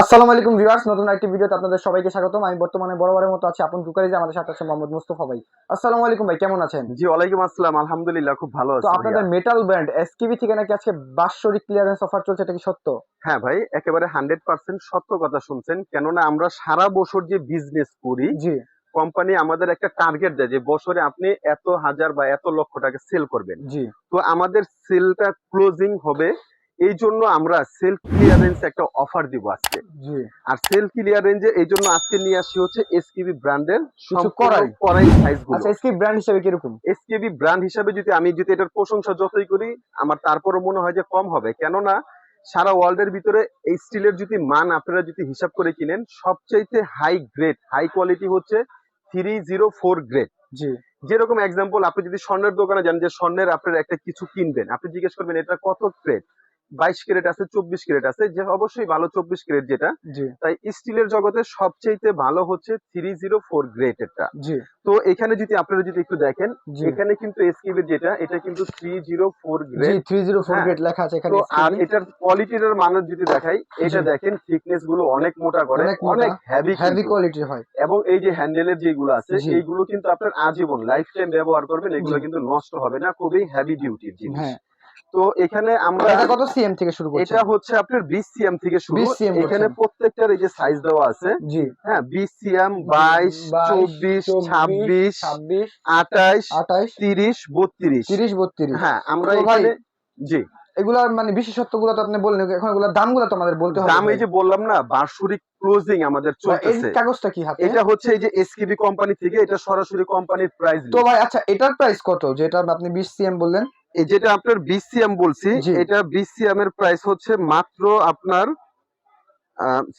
আসসালামু আলাইকুম ভিউয়ার্স নতুন একটি ভিডিওতে আপনাদের সবাইকে স্বাগতম। আমি বর্তমানে বরাবরের মতো আছি আপন কুকারিজে আমাদের সাথে আছে মোহাম্মদ মুস্তফা ভাই। আসসালামু আলাইকুম ভাই কেমন আছেন? জি ওয়ালাইকুম আসসালাম আলহামদুলিল্লাহ খুব ভালো তো আছি আপনাদের মেটাল ব্র্যান্ড এসকিবি থেকে নাকি আজকে বাৎসরিক ক্লিয়ারেন্স অফার চলছে এটা কি সত্য? হ্যাঁ ভাই একেবারে হান্ড্রেড পার্সেন্ট সত্য কথা শুনছেন কেননা আমরা সারা বছর যে বিজনেস করি জি। কোম্পানি আমাদের একটা টার্গেট দেয় যে বছরে আপনি এত হাজার বা এত লক্ষ টাকা সেল করবেন। জি। তো আমাদের সেলটা ক্লোজিং হবে এই জন্য আমরা সেল ক্লিয়ারেন্স একটা অফার দিব আজকে। আর সেল ক্লিয়ারেন্সে এই জন্য আজকে নিয়ে আসি হচ্ছে এসকিবি ব্র্যান্ডের কড়াই। করাই। সাইজগুলো আচ্ছা এসকিবি ব্র্যান্ড হিসেবে কীরকম? এসকেবি ব্র্যান্ড হিসাবে যদি আমি যদি এটার প্রশংসা যতই করি আমার তারপরও মনে হয় যে কম হবে। কেননা সারা ওয়ার্ল্ডের ভিতরে এই স্টিলের যদি মান আপনারা যদি হিসাব করে কিনেন সবচাইতে হাই গ্রেড হাই কোয়ালিটি হচ্ছে থ্রি জিরো ফোর গ্রেড জি। যেরকম এক্সাম্পল আপনি যদি স্বর্ণের দোকানে যান যে স্বর্ণের আপনার একটা কিছু কিনবেন আপনি জিজ্ঞেস করবেন এটা কত গ্রেড বাইশ ক্যারেট আছে চব্বিশ ক্যারেট আছে যে অবশ্যই ভালো চব্বিশ ক্যারেট যেটা। তাই স্টিলের জগতে সবচাইতে ভালো হচ্ছে থ্রি জিরো ফোর গ্রেড এটা তো এখানে যদি আপনারা যদি একটু দেখেন এখানে কিন্তু এসকিবির যেটা এটা কিন্তু three zero four grade. Three zero four হ্যাঁ। গ্রেড লেখা আছে এখানে আর এটার কোয়ালিটির মানের যদি দেখাই এটা দেখেন থিকনেসগুলো অনেক মোটা করে অনেক হেভি হেভি কোয়ালিটির হয়। এবং এই যে হ্যান্ডেলের যেগুলো আছে। এইগুলো কিন্তু আপনার আজীবন লাইফ টাইম ব্যবহার করবেন এগুলো কিন্তু নষ্ট হবে না খুবই হেভি ডিউটির জিনিস। হ্যাঁ। তো এখানে আমরা এটা কত সিএম থেকে শুরু করছে এটা হচ্ছে আপনার বিশ সিএম থেকে শুরু। এখানে প্রত্যেকটার এই যে সাইজ দেওয়া আছে জি। হ্যাঁ বিশ সিএম বাইশ চব্বিশ ছাব্বিশ ছাব্বিশ আঠাইশ আঠাইশ তিরিশ বত্রিশ। তিরিশ বত্রিশ। হ্যাঁ আমরা এখানে জি। এগুলার মানে বিশেষত্বগুলো তো আপনি বললেন এখন এগুলোর দামগুলো তো আমাদের বলতে হবে দাম এই যে বললাম না বার্ষিক ক্লোজিং আমাদের ভাই, এই কাগজটা কি হাতে? এটা হচ্ছে এই যে এসকেবি কোম্পানি থেকে এটা সরাসরি কোম্পানির প্রাইস তো ভাই আচ্ছা এটার প্রাইস কত? যেটা আপনি বিশ সিএম বললেন যেটা আপনার বিসিএম বলছি। এটা বিসিএম এর প্রাইস হচ্ছে মাত্র আপনার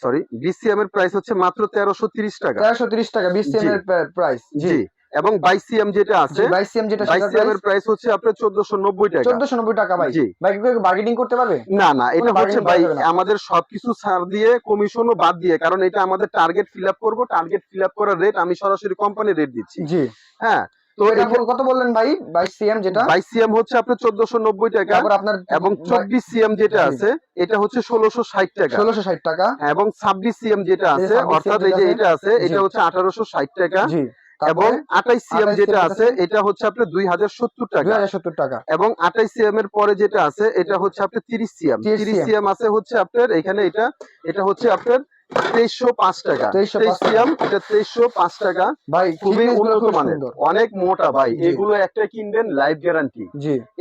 সরি বিসিএম এর প্রাইস হচ্ছে মাত্র তেরোশো তিরিশ টাকা। তেরোশো তিরিশ টাকা বিশ সিএম এর প্রাইস জি। এবং বাইসিএম যেটা আছে বাইশ সিএম যেটা বাইসিএম এর প্রাইস হচ্ছে আপনার চোদ্দশো নব্বই টাকা। চোদ্দশো নব্বই টাকা ভাই। ভাই কেউ বার্গেনিং করতে পারবে? না না এটা হচ্ছে ভাই। আমাদের সবকিছু ছাড় দিয়ে কমিশনও বাদ দিয়ে কারণ এটা আমাদের টার্গেট ফিল আপ করব। টার্গেট ফিল আপ করার রেট আমি সরাসরি কোম্পানি রেট দিচ্ছি। জি। হ্যাঁ তো এটা কত বললেন ভাই? বাইশ সিএম যেটা? বাইসিএম হচ্ছে আপনার চোদ্দশো নব্বই টাকা। তারপর আপনার এবং চব্বিশ সিএম যেটা আছে এটা হচ্ছে ষোলোশো ষাট টাকা। ষোলোশো ষাট টাকা। এবং ছাব্বিশ সিএম যেটা আছে অর্থাৎ এই যে এটা আছে এটা হচ্ছে আঠারোশো ষাট টাকা। জি। এবং আঠাইশ সিএম যেটা আছে এটা হচ্ছে আপনার দুই হাজার সত্তর টাকা। সত্তর টাকা। এবং আঠাইশ সিএম এর পরে যেটা আছে এটা হচ্ছে আপনার তিরিশ সিএম। 30 তিরিশ সিএম আছে হচ্ছে আপনার এখানে এটা এটা হচ্ছে আপনার তেইশশো পাঁচ টাকা। 2305 এটা তেইশশো পাঁচ টাকা। ভাই খুবই উন্নত মানের। অনেক মোটা ভাই। এগুলো একটা কিনবেন লাইফ গ্যারান্টি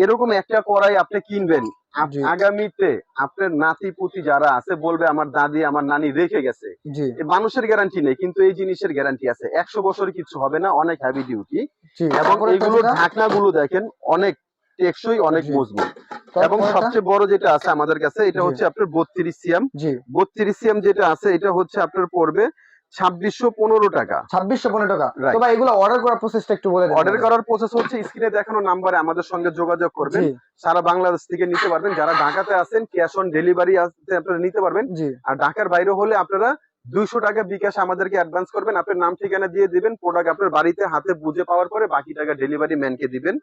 এরকম একটা কড়াই আপনি কিনবেন। আগামীতে আপনার নাতি পুতি যারা আছে বলবে আমার দাদি আমার নানি রেখে গেছে। মানুষের গ্যারান্টি নেই কিন্তু এই জিনিসের গ্যারান্টি আছে। একশো বছর কিছু হবে না অনেক হেভি ডিউটি এবং এইগুলো ঢাকনা গুলো দেখেন অনেক টেকসই অনেক মজবুত। এবং সবচেয়ে বড় যেটা আছে আমাদের কাছে এটা হচ্ছে আপনার বত্রিশ সিএম। বত্রিশ সিএম যেটা আছে এটা হচ্ছে আপনার পড়বে ছাব্বিশশো পনেরো টাকা। ছাব্বিশশো পনেরো টাকা। Right. তো ভাই এগুলো অর্ডার করার প্রসেসটা একটু বলে অর্ডার করার প্রসেস হচ্ছে স্ক্রিনে দেখানো নাম্বারে আমাদের সঙ্গে যোগাযোগ করবেন। সারা বাংলাদেশ থেকে নিতে পারবেন। যারা ঢাকাতে আছেন ক্যাশ অন ডেলিভারি আপনারা নিতে পারবেন। আর ঢাকার বাইরে হলে আপনারা দুইশো টাকা বিকাশ আমাদেরকে অ্যাডভান্স করবেন আপনার নাম ঠিকানা দিয়ে দিবেন প্রোডাক্ট আপনার বাড়িতে হাতে বুঝে পাওয়ার পরে বাকি টাকা ডেলিভারি ম্যানকে দিবেন।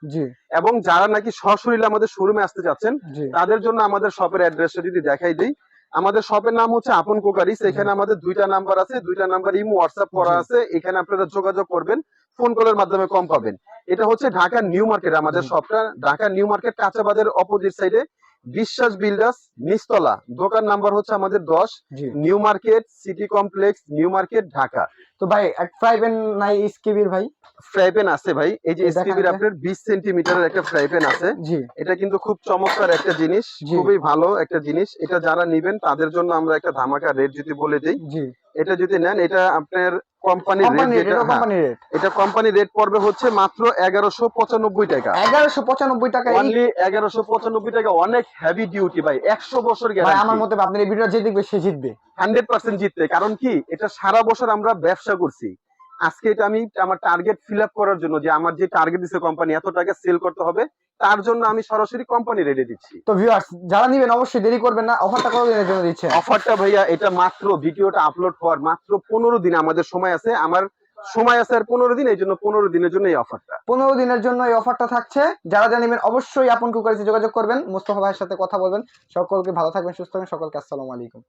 এবং যারা নাকি সশরীরে আমাদের শোরুমে আসতে চাচ্ছেন তাদের জন্য আমাদের শপের অ্যাড্রেসটা যদি দেখাই দিই আমাদের শপের নাম হচ্ছে আপন কোকারিস এখানে আমাদের দুইটা নাম্বার আছে দুইটা নাম্বার ইমো হোয়াটসঅ্যাপ করা আছে এখানে আপনারা যোগাযোগ করবেন ফোন কলের মাধ্যমে কম পাবেন। এটা হচ্ছে ঢাকা নিউ মার্কেট আমাদের। শপটা ঢাকা নিউ মার্কেট কাঁচাবাদের অপোজিট সাইডে বিশ্বাস বিল্ডার্স নিস্তলা দোকান নাম্বার হচ্ছে আমাদের দশ New Market City Complex New Market Dhaka. তো ভাই ফ্রাই প্যান নাই স্কিবির ভাই? ফ্রাই প্যান আছে ভাই। এই যে এটা। আপনার বিশ সেন্টিমিটারের একটা ফ্রাই প্যান আছে এটা কিন্তু খুব চমৎকার একটা জিনিস খুবই ভালো একটা জিনিস। এটা যারা নিবেন তাদের জন্য আমরা একটা ধামাকা রেট যদি বলে দিই। এটা যদি নেন এটা আপনার কোম্পানির রেট কোম্পানি রেট যেটা হ্যাঁ, কোম্পানি রেট এটা কোম্পানি রেট পড়বে হচ্ছে মাত্র এগারোশো পঁচানব্বই টাকা। এগারোশো পঁচানব্বই টাকা অনলি এগারোশো পঁচানব্বই টাকা অনেক হেভি ডিউটি ভাই একশো বছর গেলে আমার মতে আপনার এই ভিডিও যে দেখবে সে জিতবে। হান্ড্রেড পার্সেন্ট জিতবে কারণ কি এটা সারা বছর আমরা ব্যবসা করছি। আজকে এটা আমি আমার টার্গেট ফিল আপ করার জন্য যে আমার যে টার্গেট দিচ্ছে কোম্পানি এত টাকা সেল করতে হবে তার জন্য আমি সরাসরি কোম্পানি রেটে দিচ্ছি। তো ভিউয়ার্স যারা নিবেন অবশ্যই দেরি করবেন না। অফারটা কত দিনের জন্য দিচ্ছেন? অফারটা ভাইয়া এটা মাত্র ভিডিওটা আপলোড হওয়ার মাত্র পনেরো দিন আমাদের সময় আছে। আমার সময় আছে আর পনেরো দিন এই জন্য পনেরো দিনের জন্য এই অফারটা পনেরো দিনের জন্য এই অফারটা থাকছে। যারা যারা নেবেন অবশ্যই আপন কুকারিতে যোগাযোগ করবেন। মুস্তফা ভাইয়ের সাথে কথা বলবেন। সকলকে ভালো থাকবেন সুস্থ থাকবেন। সকলকে আসসালামু আলাইকুম।